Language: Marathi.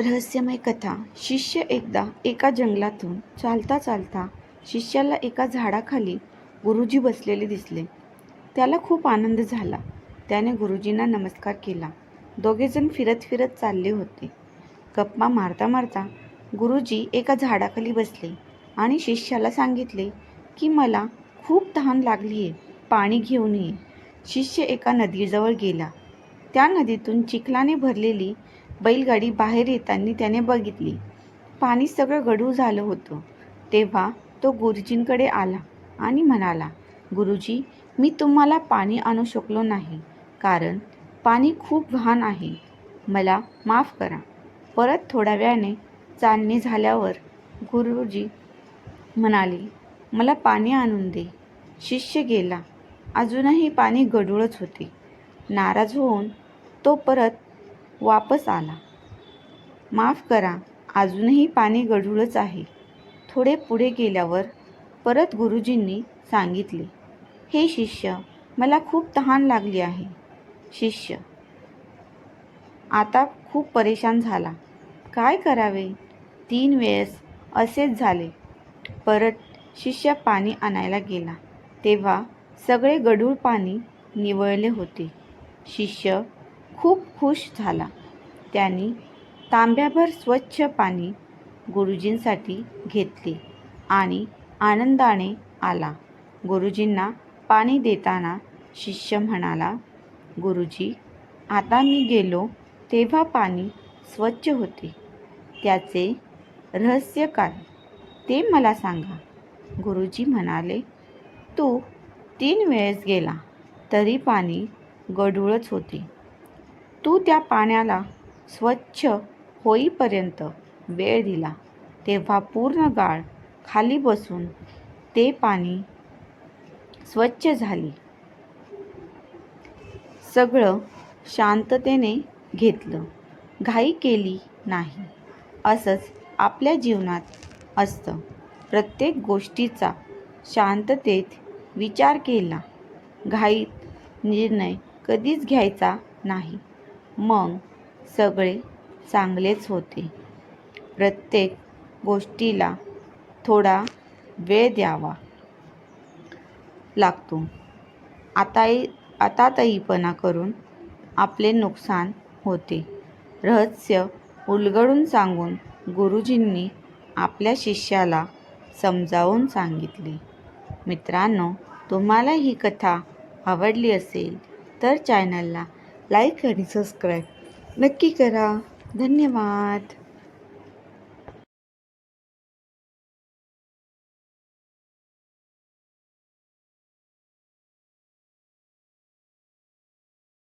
रहस्यमय कथा. शिष्य एकदा एका जंगलातून चालता चालता शिष्याला एका झाडाखाली गुरुजी बसलेले दिसले. त्याला खूप आनंद झाला. त्याने गुरुजींना नमस्कार केला. दोघेजण फिरत फिरत चालले होते. गप्पा मारता मारता गुरुजी एका झाडाखाली बसले आणि शिष्याला सांगितले की मला खूप तहान लागली आहे पाणी घेऊन ये. शिष्य एका नदीजवळ गेला. त्या नदीतून चिखलाने भरलेली बैलगाडी बाहेर येताना त्याने बघितली. पाणी सगळं गढूळ झालं होतं. तेव्हा तो गुरुजींकडे आला आणि म्हणाला गुरुजी मी तुम्हाला पाणी आणू शकलो नाही कारण पाणी खूप घाण आहे. मला माफ करा. परत थोड्या वेळाने चालणे झाल्यावर गुरुजी म्हणाले मला पाणी आणून दे. शिष्य गेला. अजूनही पाणी गढूळच होते. नाराज होऊन तो परत वापस आला. माफ करा अजूनही पाणी गढूळच आहे. थोडे पुढे गेल्यावर परत गुरुजींनी सांगितले हे शिष्य मला खूप तहान लागली आहे. शिष्य आता खूप परेशान झाला. काय करावे? तीन वेळेस असेच झाले. परत शिष्य पाणी आणायला गेला. तेव्हा सगळे गढूळ पाणी निवळले होते. शिष्य खूप खुश झाला. त्यांनी तांब्याभर स्वच्छ पाणी गुरुजींसाठी घेतले आणि आनंदाने आला. गुरुजींना पाणी देताना शिष्य म्हणाला गुरुजी आता मी गेलो तेव्हा पाणी स्वच्छ होते. त्याचे रहस्य काय? ते मला सांगा. गुरुजी म्हणाले तू तीन वेळेस गेला तरी पाणी गढूळच होते. तू त्या पाण्याला स्वच्छ होईपर्यंत वेळ दिला. तेव्हा पूर्ण गाळ खाली बसून ते पाणी स्वच्छ झाली. सगळं शांततेने घेतलं. घाई केली नाही. असंच आपल्या जीवनात असतं. प्रत्येक गोष्टीचा शांततेत विचार केला. घाईत निर्णय कधीच घ्यायचा नाही. मग सगळे चांगलेच होते. प्रत्येक गोष्टीला थोडा वेळ द्यावा लागतो. आता आतातहीपणा करून आपले नुकसान होते. रहस्य उलगडून सांगून गुरुजींनी आपल्या शिष्याला समजावून सांगितले. मित्रांनो तुम्हाला ही कथा आवडली असेल तर चॅनलला लाईक आणि सबस्क्राईब नक्की करा. धन्यवाद.